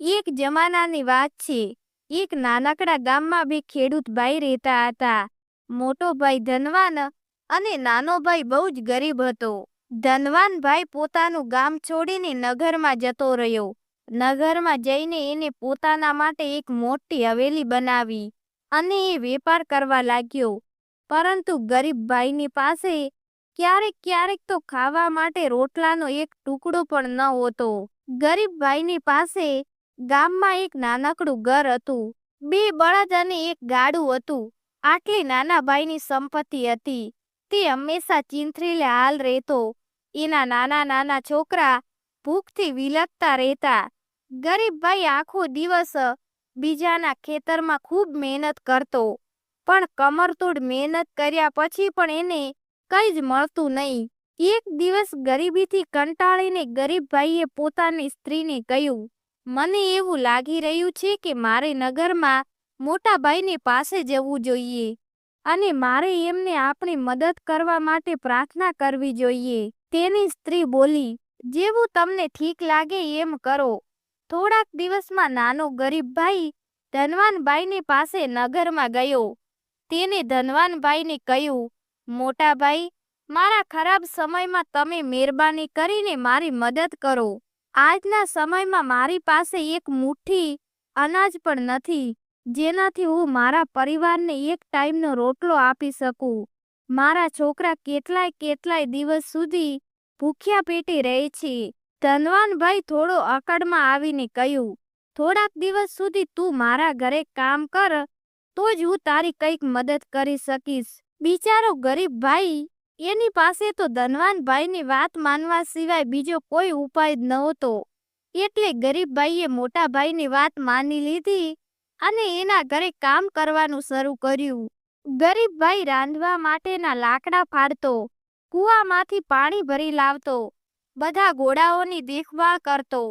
એક જમાનાની વાત છે. એક નાનકડા ગામમાં બે ખેડૂત ભાઈ રહેતા હતા. મોટો ભાઈ ધનવાન અને નાનો ભાઈ બહુ જ ગરીબ હતો. ધનવાન ભાઈ પોતાનું ગામ છોડીને નગરમાં જતો રહ્યો. નગરમાં જઈને એને પોતાના માટે એક મોટી હવેલી બનાવી અને એ વેપાર કરવા લાગ્યો. પરંતુ ગરીબ ભાઈની પાસે ક્યારેક ક્યારેક તો ખાવા માટે રોટલાનો એક ટુકડો પણ ન હોતો. ગરીબ ભાઈની પાસે ગામમાં એક નાનકડું ઘર હતું. બે બળદ અને એક ગાડું હતું. આટલી નાના ભાઈની સંપત્તિ હતી. તે હંમેશા ચીંથરીલે હાલ રહેતો. એના નાના નાના છોકરા ભૂખથી વિલકતા રહેતા. ગરીબ ભાઈ આખો દિવસ બીજાના ખેતરમાં ખૂબ મહેનત કરતો. પણ કમરતોડ મહેનત કર્યા પછી પણ એને કંઈ જ મળતું નહીં. એક દિવસ ગરીબીથી કંટાળીને ગરીબ ભાઈએ પોતાની સ્ત્રીને કહ્યું મને એવું લાગી રહ્યું છે કે મારે નગરમાં મોટા ભાઈને પાસે જવું જોઈએ અને મારે એમને આપણી મદદ કરવા માટે પ્રાર્થના કરવી જોઈએ. તેની સ્ત્રી બોલી, જેવું તમને ઠીક લાગે એમ કરો. થોડાક દિવસમાં નાનો ગરીબ ભાઈ ધનવાનભાઈની પાસે નગરમાં ગયો. તેને ધનવાનભાઈને કહ્યું, મોટા ભાઈ, મારા ખરાબ સમયમાં તમે મહેરબાની કરીને મારી મદદ કરો. આજના સમયમાં મારી પાસે એક મુઠ્ઠી અનાજ પણ નથી. જેનાથી હું મારા પરિવારને એક ટાઈમનો રોટલો આપી શકું. મારા છોકરા કેટલાય કેટલાય દિવસ સુધી ભૂખ્યા પેટી રહે છે. ધનવાનભાઈ થોડો અકડમાં આવીને કહ્યું, થોડાક દિવસ સુધી તું મારા ઘરે કામ કર, તો જ હું તારી કંઈક મદદ કરી શકીશ. બિચારો ગરીબ ભાઈ એની પાસે તો ધનવાનભાઈની વાત માનવા સિવાય બીજો કોઈ ઉપાય જ નહોતો. એટલે ગરીબભાઈએ મોટાભાઈની વાત માની લીધી અને એના ઘરે કામ કરવાનું શરૂ કર્યું. ગરીબભાઈ રાંધવા માટેના લાકડા ફાડતો, કૂવામાંથી પાણી ભરી લાવતો, બધા ઘોડાઓની દેખભાળ કરતો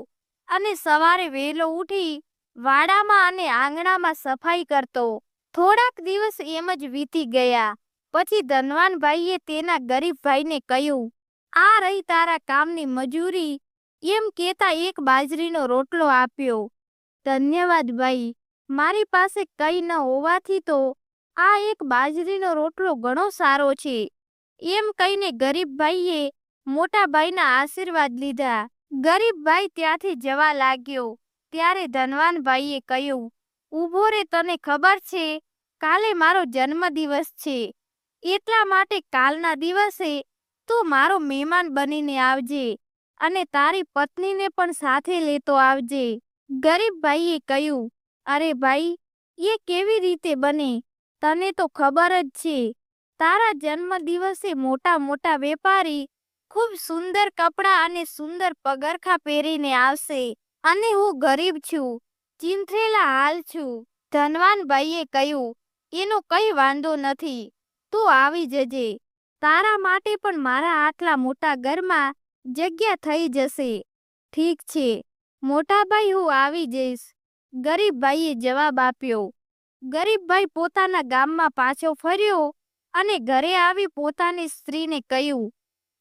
અને સવારે વહેલો ઉઠી વાડામાં અને આંગણામાં સફાઈ કરતો. થોડાક દિવસ એમ જ વીતી ગયા. પછી ધનવાનભાઈએ તેના ગરીબ ભાઈને કહ્યું, આ રહી તારા કામની મજૂરી. એમ કહેતા એક બાજરીનો રોટલો આપ્યો. ધન્યવાદ ભાઈ, મારી પાસે કંઈ ન હોવાથી તો આ એક બાજરીનો રોટલો ઘણો સારો છે. એમ કહીને ગરીબભાઈએ મોટાભાઈના આશીર્વાદ લીધા. ગરીબભાઈ ત્યાંથી જવા લાગ્યો. ત્યારે ધનવાનભાઈએ કહ્યું ઊભો રે તને ખબર છે, કાલે મારો જન્મદિવસ છે. એટલા માટે કાલના દિવસે તું મારો મહેમાન બનીને આવજે અને તારી પત્નીને પણ સાથે લેતો આવજે. ગરીબ ભાઈએ કહ્યું, અરે ભાઈ, એ કેવી રીતે બને? તને તો ખબર જ છે, તારા જન્મ દિવસે મોટા મોટા વેપારી ખૂબ સુંદર કપડાં અને સુંદર પગરખા પહેરીને આવશે અને હું ગરીબ છું, ચિંથરેલા હાલ છું. ધનવાન ભાઈએ કહ્યું, એનો કઈ વાંધો નથી. તું આવી જજે તારા માટે પણ મારા આટલા મોટા ઘરમાં જગ્યા થઈ જશે. ઠીક છે, મોટાભાઈ હું આવી જઈશ. ગરીબભાઈએ જવાબ આપ્યો. ગરીબભાઈ પોતાના ગામમાં પાછો ફર્યો અને ઘરે આવી પોતાની સ્ત્રીને કહ્યું,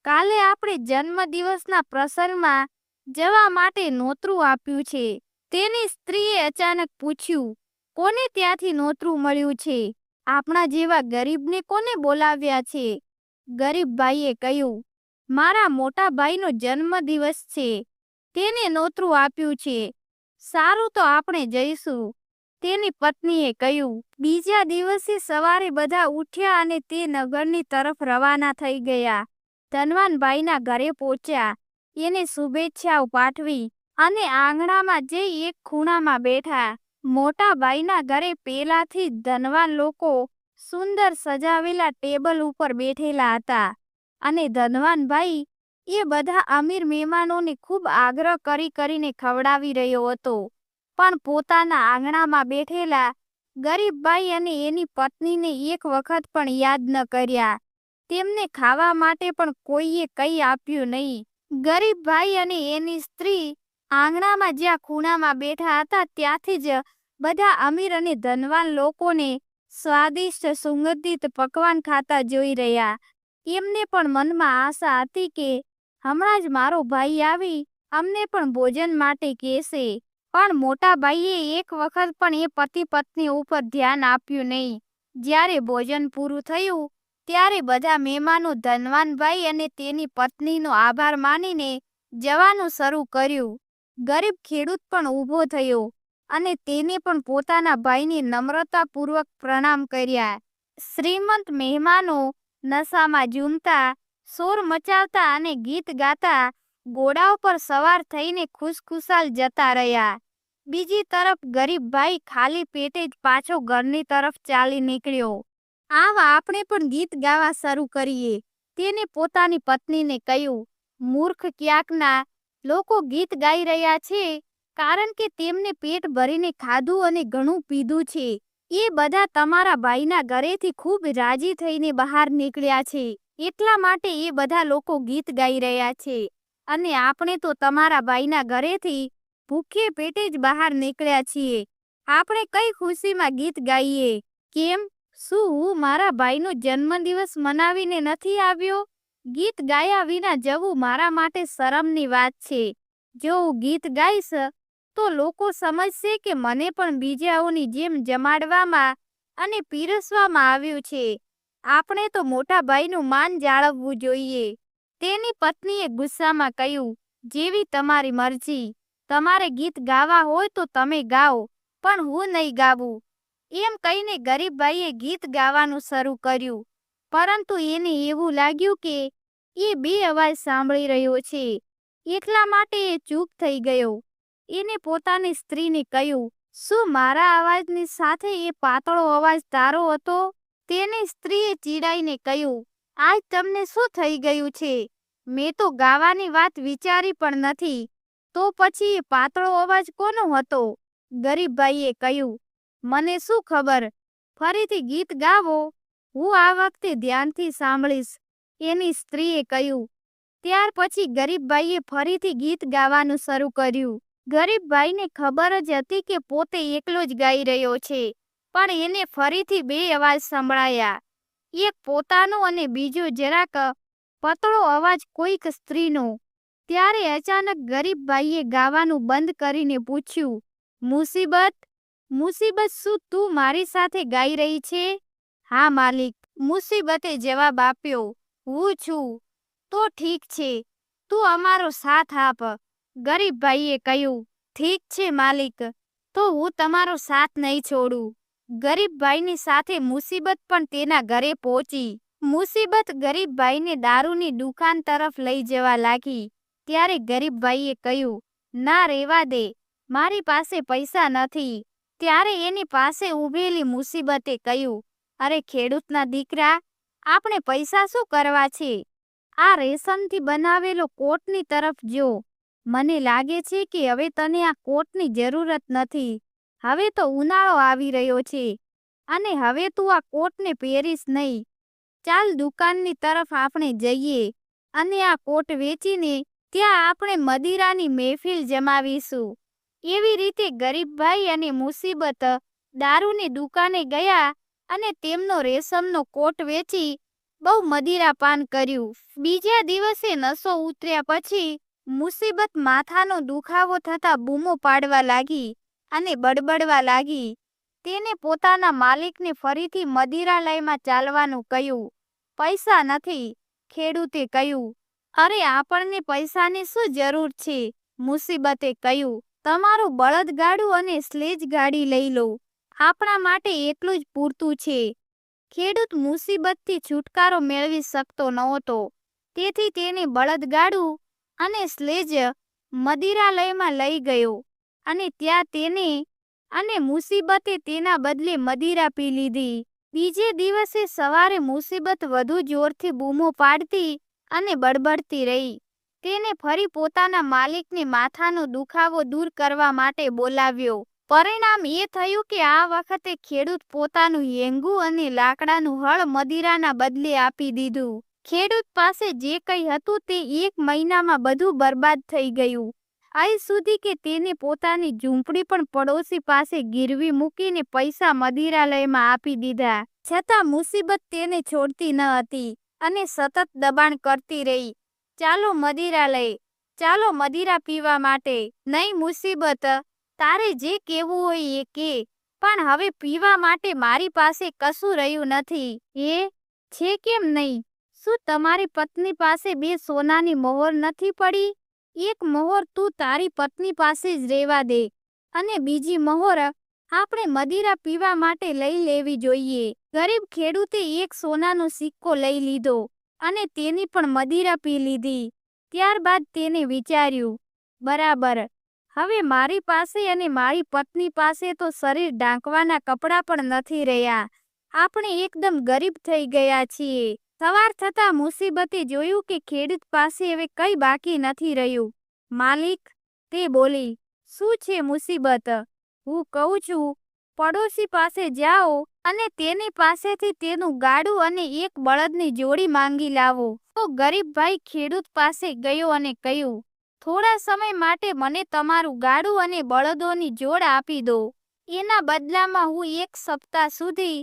કાલે આપણે જન્મદિવસના પ્રસંગમાં જવા માટે નોતરું આપ્યું છે. તેની સ્ત્રીએ અચાનક પૂછ્યું, કોને ત્યાંથી નોતરું મળ્યું છે? આપણા જેવા ગરીબને કોને બોલાવ્યા છે? ગરીબ ભાઈએ કહ્યું, મારા મોટા ભાઈનો જન્મદિવસ છે. તેને નોતરું આપ્યું છે. સારું તો આપણે જઈશું. તેની પત્નીએ કહ્યું, બીજા દિવસે સવારે બધા ઉઠ્યા અને તે નગરની તરફ રવાના થઈ ગયા. ધનવાનભાઈના ઘરે પહોંચ્યા. એને શુભેચ્છાઓ પાઠવી અને આંગણામાં જઈ એક ખૂણામાં બેઠા. મોટા ભાઈના ઘરે પહેલાથી જ ધનવાન લોકો સુંદર સજાવેલા ટેબલ ઉપર બેઠેલા હતા અને ધનવાન ભાઈ એ બધા અમીર મહેમાનોને ખૂબ આગ્રહ કરી કરીને ખવડાવી રહ્યો હતો. પણ પોતાના આંગણામાં બેઠેલા ગરીબ ભાઈ અને એની પત્નીને એક વખત પણ યાદ ન કર્યા. તેમને ખાવા માટે પણ કોઈએ કંઈ આપ્યું નહીં. ગરીબ ભાઈ અને એની સ્ત્રી આંગણામાં જ્યાં ખૂણામાં બેઠા હતા ત્યાંથી જ બધા અમીર અને ધનવાન લોકોને સ્વાદિષ્ટ સુગંધિત પકવાન ખાતા જોઈ રહ્યા. એમને પણ મનમાં આશા હતી કે હમણાં જ મારો ભાઈ આવી, અમને પણ ભોજન માટે કહેશે. પણ મોટા ભાઈએ એક વખત પણ એ પતિ પત્ની ઉપર ધ્યાન આપ્યું નહીં. જ્યારે ભોજન પૂરું થયું, ત્યારે બધા મહેમાનો ધનવાનભાઈ અને તેની પત્નીનો આભાર માનીને જવાનું શરૂ કર્યું. ગરીબ ખેડૂત પણ ઊભો થયો. અને તેને પણ પોતાના ભાઈને નમ્રતાપૂર્વક પ્રણામ કર્યા. શ્રીમંત મહેમાનો નશામાં ઝૂમતા, શોર મચાવતા અને ગીત ગાતા ઘોડા ઉપર સવાર થઈને ખુશખુશાલ જતા રહ્યા. બીજી તરફ ગરીબ ભાઈ ખાલી પેટે જ પાછો ઘરની તરફ ચાલી નીકળ્યો. આવા આપણે પણ ગીત ગાવા શરૂ કરીએ. તેને પોતાની પત્નીને કહ્યું, મૂર્ખ ક્યાંકના? લોકો ગીત ગાઈ રહ્યા છે. કારણ કે તેમને પેટ ભરીને ખાધું અને ઘણું પીધું છે. એ બધા તમારા ભાઈના ઘરેથી ખૂબ રાજી થઈને બહાર નીકળ્યા છે. એટલા માટે એ બધા લોકો ગીત ગાઈ રહ્યા છે. અને આપણે તો તમારા ભાઈના ઘરેથી ભૂખે પેટે જ બહાર નીકળ્યા છીએ. આપણે કઈ ખુશીમાં ગીત ગાઈએ? કેમ? શું હું મારા ભાઈનો જન્મદિવસ મનાવીને નથી આવ્યો? ગીત ગાયા વિના જવું મારા માટે શરમની વાત છે. જો હું ગીત ગાઈશ તો લોકો સમજશે કે મને પણ બીજાઓની જેમ જમાડવામાં અને પીરસવામાં આવ્યું છે. આપણે તો મોટા ભાઈનું માન જાળવવું જોઈએ. તેની પત્નીએ ગુસ્સામાં કહ્યું, જેવી તમારી મરજી. તમારે ગીત ગાવા હોય તો તમે ગાઓ, પણ હું નહીં ગાવું. એમ કહીને ગરીબભાઈએ ગીત ગાવાનું શરૂ કર્યું. પરંતુ એને એવું લાગ્યું કે એ બે અવાજ સાંભળી રહ્યો છે. એટલા માટે એ ચૂપ થઈ ગયો. એને પોતાની સ્ત્રીને કહ્યું, શું મારા અવાજની સાથે એ પાતળો અવાજ તારો હતો? તેની સ્ત્રીએ ચીડાઈને કહ્યું, આજ તમને શું થઈ ગયું છે? મેં તો ગાવાની વાત વિચારી પણ નથી. તો પછી એ પાતળો અવાજ કોનો હતો? ગરીબભાઈએ કહ્યું, મને શું ખબર? ફરીથી ગીત ગાવો. હું આ વખતે ધ્યાનથી સાંભળીશ, એની સ્ત્રીએ કહ્યું. ત્યાર પછી ગરીબભાઈએ ફરીથી ગીત ગાવાનું શરૂ કર્યું. ગરીબભાઈને ખબર જ હતી કે પોતે એકલો જ ગાઈ રહ્યો છે, પણ એને ફરીથી બે અવાજ સંભળાયા. એક પોતાનો અને બીજો જરાક પતળો અવાજ કોઈક સ્ત્રીનો. ત્યારે અચાનક ગરીબભાઈએ ગાવાનું બંધ કરીને પૂછ્યું, મુસીબત? મુસીબત શું તું મારી સાથે ગાઈ રહી છે? હા, માલિક, મુસીબતે જવાબ આપ્યો. હું છું. તો ઠીક છે. તું અમારો સાથ આપ. ગરીબભાઈએ કહ્યું, ઠીક છે માલિક, તો હું તમારો સાથ નહીં છોડું. ગરીબભાઈની સાથે મુસીબત પણ તેના ઘરે પહોંચી. મુસીબત ગરીબભાઈને દારૂની દુકાન તરફ લઈ જવા લાગી. ત્યારે ગરીબભાઈએ કહ્યું, ના રેવા દે, મારી પાસે પૈસા નથી. ત્યારે એની પાસે ઊભેલી મુસીબતે કહ્યું, અરે ખેડૂતના દીકરા, આપણે પૈસા શું કરવા છે? આ રેશમથી બનાવેલો કોટની તરફ જો. મને લાગે છે કે હવે તને આ કોટની જરૂરત નથી. હવે તો ઉનાળો આવી રહ્યો છે. અને હવે તું આ કોટને પહેરીશ નહીં. ચાલ દુકાનની તરફ આપણે જઈએ. અને આ કોટ વેચીને ત્યાં આપણે મદિરાની મહેફિલ જમાવીશું. એવી રીતે ગરીબભાઈ અને મુસીબત દારૂની દુકાને ગયા અને તેમનો રેશમનો કોટ વેચી બહુ મદિરાપાન કર્યું. બીજા દિવસે નસો ઉતર્યા પછી મુસીબત માથાનો દુખાવો થતા બૂમો પાડવા લાગી અને બડબડવા લાગી. તેને પોતાના માલિકને ફરીથી મદિરાલયમાં ચાલવાનું કહ્યું. પૈસા નથી, ખેડૂતે કહ્યું. અરે, આપણને પૈસાની શું જરૂર છે? મુસીબતે કહ્યું. તમારું બળદગાડું અને સ્લેજ ગાડી લઈ લો. આપણા માટે એટલું જ પૂરતું છે. ખેડૂત મુસીબતથી છુટકારો મેળવી શકતો નહોતો. તેથી તેને બળદગાડું અને સ્લેજ મદિરાલયમાં લઈ ગયો અને ત્યાં તેને અને મુસીબતે તેના બદલે મદિરા પી લીધી. બીજે દિવસે સવારે મુસીબત વધુ જોરથી બૂમો પાડતી અને બડબડતી રહી. તેને ફરી પોતાના માલિકને માથાનો દુખાવો દૂર કરવા માટે બોલાવ્યો. પરિણામ એ થયું કે આ વખતે ખેડૂત પોતાનું હેંગુ અને લાકડાનું હળ મદિરાના બદલે આપી દીધું. ખેડૂત પાસે જે કંઈ હતું તે એક મહિનામાં બધું બરબાદ થઈ ગયું. અહીં સુધી કે તેને પોતાની ઝૂંપડી પણ પડોશી પાસે ગીરવી મૂકીને પૈસા મદિરાલયમાં આપી દીધા. છતાં મુસીબત તેને છોડતી ન હતી અને સતત દબાણ કરતી રહી. ચાલો મદિરાલય, ચાલો મદિરા પીવા માટે. નહીં મુસીબત, તારે જે કહેવું હોય એ કે, પણ હવે પીવા માટે મારી પાસે કશું રહ્યું નથી. એ છે કેમ નહીં? શું તમારી પત્ની પાસે બે સોનાની મોહર નથી પડી? એક મોહર તું તારી પત્ની પાસે જ રહેવા દે અને બીજી મોહર આપણે મદિરા પીવા માટે લઈ લેવી જોઈએ. ગરીબ ખેડૂતે એક સોનાનો સિક્કો લઈ લીધો અને તેની પણ મદિરા પી લીધી. ત્યારબાદ તેને વિચાર્યું, બરાબર, હવે મારી પાસે અને મારી પત્ની પાસે તો શરીર ઢાંકવાના કપડાં પણ નથી રહ્યા. આપણે એકદમ ગરીબ થઈ ગયા છીએ. સવાર થતાં મુસીબતે જોયું કે ખેડૂત પાસે હવે કંઈ બાકી નથી રહ્યું. માલિક, તે બોલી, શું છે મુસીબત? હું કહું છું, પડોશી પાસે જાઓ અને તેની પાસેથી તેનું ગાડું અને એક બળદની જોડી માંગી લાવો. તો ગરીબભાઈ ખેડૂત પાસે ગયો અને કહ્યું, થોડા સમય માટે મને તમારું ગાડું અને બળદોની જોડ આપી દો. એના બદલામાં હું એક સપ્તાહ સુધી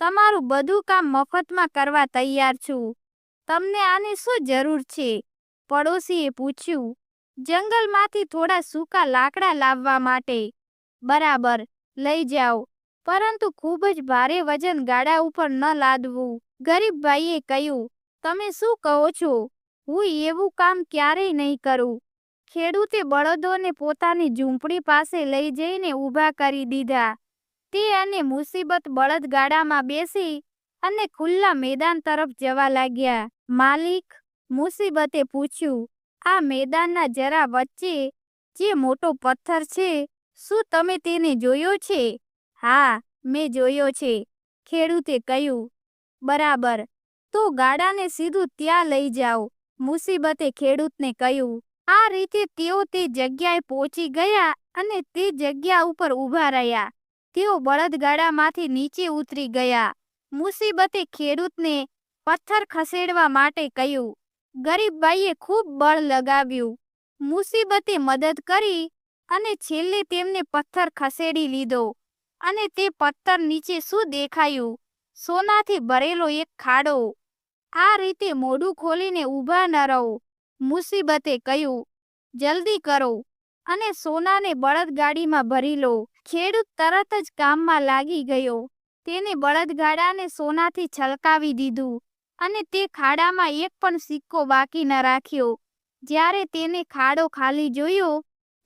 તમારું બધું કામ મફતમાં કરવા તૈયાર છું. તમને આની શું જરૂર છે? પડોશીએ પૂછ્યું. જંગલમાંથી થોડા સૂકા લાકડા લાવવા માટે. બરાબર, લઈ જાઓ. પરંતુ ખૂબ જ ભારે વજન ગાડા ઉપર ન લાદવું. ગરીબ ભાઈએ કહ્યું, તમે શું કહો છો? હું એવું કામ ક્યારેય નહીં કરું. ખેડૂતે બળદોને પોતાની ઝૂંપડી પાસે લઈ જઈને ઊભા કરી દીધા. તે અને મુસીબત બળદગાડામાં બેસી અને ખુલ્લા મેદાન તરફ જવા લાગ્યા. માલિક મુસીબતે પૂછ્યું, આ મેદાનના જરા વચ્ચે જે મોટો પથ્થર છે, શું તમે તેને જોયો છે? હા, મેં જોયો છે, ખેડૂતે કહ્યું. બરાબર, તો ગાડાને સીધું ત્યાં લઈ જાઓ, મુસીબતે ખેડૂતને કહ્યું. આ રીતે તેઓ તે જગ્યાએ પહોંચી ગયા અને તે જગ્યા ઉપર ઊભા રહ્યા. તેઓ બળદગાડામાંથી નીચે ઉતરી ગયા. મુસીબતે ખેડૂતને પથ્થર ખસેડવા માટે કહ્યું ગરીબભાઈએ ખૂબ બળ લગાવ્યું. મુસીબતે મદદ કરી અને છેલ્લે તેમને પથ્થર ખસેડી લીધો અને તે પથ્થર નીચે શું દેખાયું? સોનાથી ભરેલો એક ખાડો. આ રીતે મોઢું ખોલીને ઊભા ન રહો. મુસીબતે કહ્યું, જલ્દી કરો અને સોનાને બળદગાડીમાં ભરી લો. ખેડૂત તરત જ કામમાં લાગી ગયો. તેને બળદગાડાને સોનાથી છલકાવી દીધું અને તે ખાડામાં એક પણ સિક્કો બાકી ન રાખ્યો. જ્યારે તેને ખાડો ખાલી જોયો,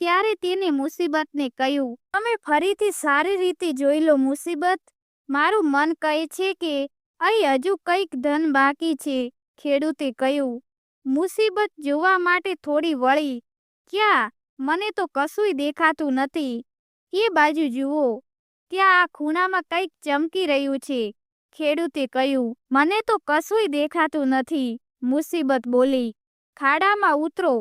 ત્યારે તેને મુસીબતને કહ્યું, તમે ફરીથી સારી રીતે જોઈ લો મુસીબત. મારું મન કહે છે કે, અહીં હજુ કંઈક ધન બાકી છે, ખેડૂતે કહ્યું. મુસીબત જોવા માટે થોડી વળી. ક્યાં? મને તો કશુંય દેખાતું નથી. એ બાજુ જુઓ, ત્યાં આ ખૂણામાં કંઈક ચમકી રહ્યું છે. ખેડૂતે કહ્યું, મને તો કશુંય દેખાતું નથી. મુસીબત બોલી, ખાડામાં ઉતરો,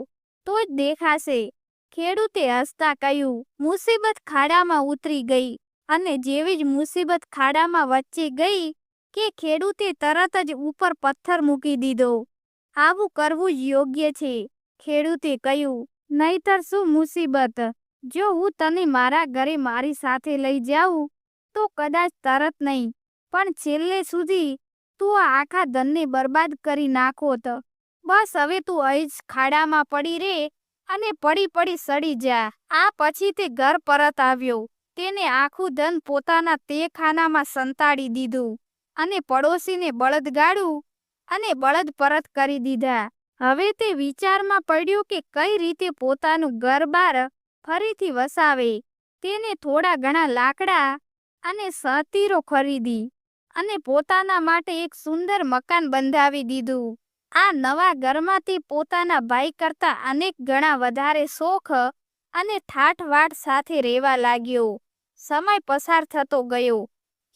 તો જ દેખાશે. ખેડૂતે હસતા કહ્યું, મુસીબત ખાડામાં ઉતરી ગઈ. અને જેવી જ મુસીબત ખાડામાં વચ્ચે ગઈ કે ખેડૂતે તરત જ ઉપર પથ્થર મૂકી દીધો. આવું કરવું જ યોગ્ય છે. ખેડૂતે કહ્યું, નહીતર શું મુસીબત? જો હું તને મારા ઘરે મારી સાથે લઈ જાઉં, તો કદાચ તરત નહીં, પણ છેલ્લે સુધી તું આ આખા ધનને બરબાદ કરી નાખોત બસ હવે તું અહીં જ ખાડામાં પડી રે અને પડી પડી સડી જા. આ પછી તે ઘર પરત આવ્યો. તેને આખું ધન પોતાના તે ખાનામાં સંતાડી દીધું અને પડોશીને બળદગાડું અને બળદ પરત કરી દીધા. હવે તે વિચારમાં પડ્યું કે કઈ રીતે પોતાનું ઘર બાર ફરીથી વસાવે. તેને થોડા ઘણા લાકડા અને સતીરો ખરીદી અને પોતાના માટે એક સુંદર મકાન બંધાવી દીધું. આ નવા ઘરમાં તે પોતાના ભાઈ કરતા અનેક ગણા વધારે શોખ અને થાઠવાટ સાથે રહેવા લાગ્યો. સમય પસાર થતો ગયો.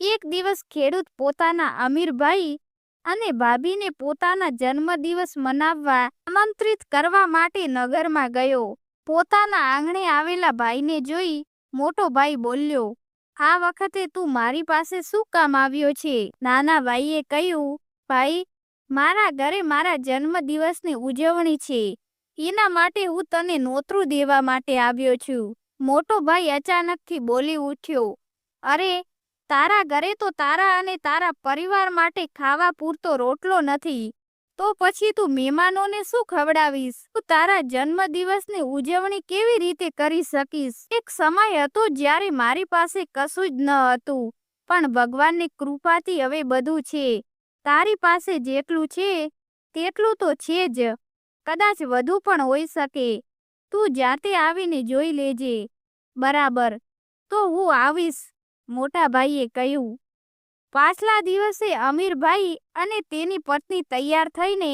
એક દિવસ ખેડૂત પોતાના અમીર ભાઈ અને ભાભીને પોતાના જન્મદિવસ મનાવવા આમંત્રિત કરવા માટે નગરમાં ગયો. પોતાના આંગણે આવેલા ભાઈને જોઈ મોટો ભાઈ બોલ્યો, આ વખતે તું મારી પાસે શું કામ આવ્યો છે? નાના ભાઈએ કહ્યું, ભાઈ, મારા ઘરે મારા જન્મદિવસની ઉજવણી છે. એના માટે હું તને નોતરું દેવા માટે આવ્યો છું. મોટો ભાઈ અચાનકથી બોલી ઉઠ્યો, અરે, તારા ઘરે તો તારા અને તારા પરિવાર માટે ખાવા પૂરતો રોટલો નથી. તો પછી તું મહેમાનોને શું ખવડાવીશ? તું તારા જન્મદિવસની ઉજવણી કેવી રીતે કરી શકીશ? એક સમય હતો જ્યારે મારી પાસે કશું જ ન હતું, પણ ભગવાનની કૃપાથી હવે બધું છે. તારી પાસે જેટલું છે, તેટલું તો છે જ. કદાચ વધુ પણ હોઈ શકે. તું જાતે આવીને જોઈ લેજે. બરાબર. તો હું આવીશ મોટા ભાઈએ કહ્યું. પાછલા દિવસે અમીરભાઈ અને તેની પત્ની તૈયાર થઈને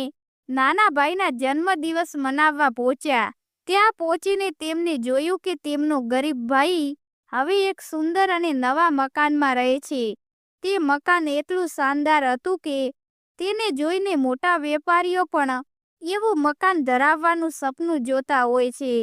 નાનાભાઈના જન્મદિવસ મનાવવા પહોંચ્યા. ત્યાં પહોંચીને તેમને જોયું કે તેમનો ગરીબ ભાઈ હવે એક સુંદર અને નવા મકાનમાં રહે છે. તે મકાન એટલું શાનદાર હતું કે તેને જોઈને મોટા વેપારીઓ પણ એવું મકાન ધરાવવાનું સપનું જોતા હોય છે.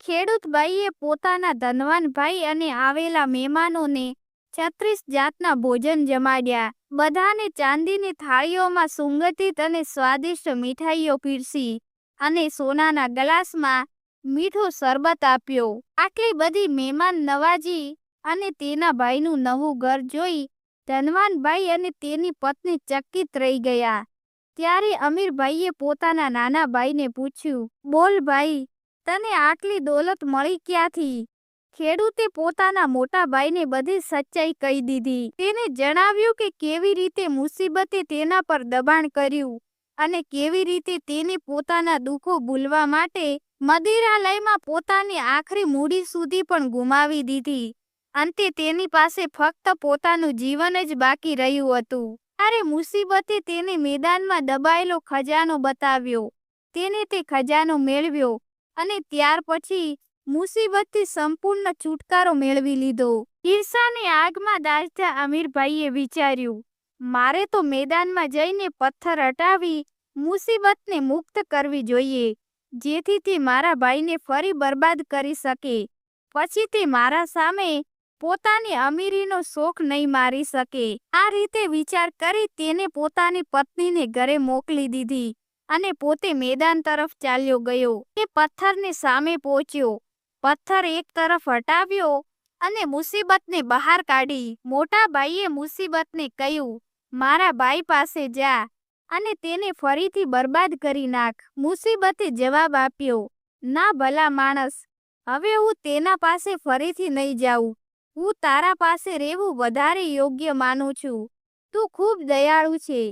ખેડૂત બાઈએ પોતાના ધનવાન ભાઈ અને આવેલા મહેમાનોને છત્રીસ જાતના ભોજન જમાડ્યા. બધાને ચાંદીની થાળીઓમાં સુંગઠિત અને સ્વાદિષ્ટ મીઠાઈઓ પીરસી અને સોનાના ગ્લાસમાં મીઠો શરબત આપ્યો. આટલી બધી મહેમાન નવાજી અને તેના ભાઈનું નવું ઘર જોઈ ધનવાનભાઈ અને તેની પત્ની ચકિત રહી ગયા. ત્યારે અમીરભાઈએ પોતાના નાના ભાઈને પૂછ્યું, બોલ ભાઈ, તને આટલી દોલત મળી ક્યાંથી? ખેડૂતે પોતાના મોટા ભાઈને બધી સચ્ચાઈ કહી દીધી. તેને જણાવ્યું કે કેવી રીતે મુસીબતે તેના પર દબાણ કર્યું અને કેવી રીતે તેને પોતાના દુઃખો ભૂલવા માટે મદિરાલયમાં પોતાની આખરી મૂડી સુધી પણ ગુમાવી દીધી. અંતે તેની પાસે ફક્ત પોતાનું જીવન જ બાકી રહ્યું હતું. ત્યારે મુસીબતે તેને મેદાનમાં દબાયેલો ખજાનો બતાવ્યો. તેને તે ખજાનો મેળવ્યો અને ત્યાર પછી મુસીબતથી સંપૂર્ણ છુટકારો મેળવી લીધો. ઈર્ષાની આગમાં દાઝતા અમીરભાઈએ વિચાર્યું, મારે તો મેદાનમાં જઈને પથ્થર હટાવી, મુસીબતને મુક્ત કરવી જોઈએ જેથી તે મારા ભાઈને ફરી બરબાદ કરી શકે. પછી તે મારા સામે પોતાની અમીરીનો શોખ નહીં મારી શકે. આ રીતે વિચાર કરી તેને પોતાની પત્નીને ઘરે મોકલી દીધી અને પોતે મેદાન તરફ ચાલ્યો ગયો. તે પથ્થરની સામે પહોંચ્યો. પથ્થર એક તરફ હટાવ્યો અને મુસીબતને બહાર કાઢી. મોટા ભાઈએ મુસીબતને કહ્યું, મારા ભાઈ પાસે જા. અને તેને ફરીથી બરબાદ કરી નાખ. મુસીબતે જવાબ આપ્યો, ના ભલા માણસ, હવે હું તેના પાસે ફરીથી નહીં જાઉં. હું તારા પાસે રહેવું વધારે યોગ્ય માનું છું. તું ખૂબ દયાળુ છે.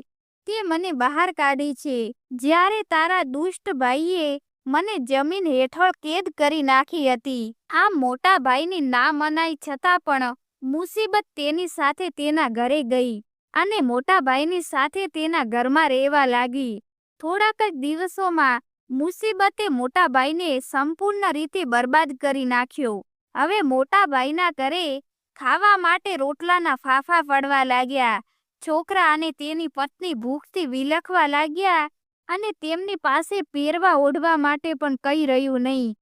તે મને બહાર કાઢી છે. જ્યારે તારા દુષ્ટ ભાઈએ મને જમીન હેઠળ કેદ કરી નાખી હતી. આ મોટા ભાઈની ના મનાઈ છતાં પણ મુસીબત તેની સાથે તેના ઘરે ગઈ અને મોટા ભાઈની સાથે તેના ઘરમાં રહેવા લાગી. થોડાક જ દિવસોમાં મુસીબતે મોટા ભાઈને સંપૂર્ણ રીતે બરબાદ કરી નાખ્યો. હવે મોટા ભાઈના ઘરે ખાવા માટે રોટલાના ફાફા પડવા લાગ્યા. છોકરા અને તેની પત્ની ભૂખથી વિલખવા લાગ્યા. અને તેમની પાસે પહેરવા ઓઢવા માટે પણ કંઈ રહ્યું નહીં.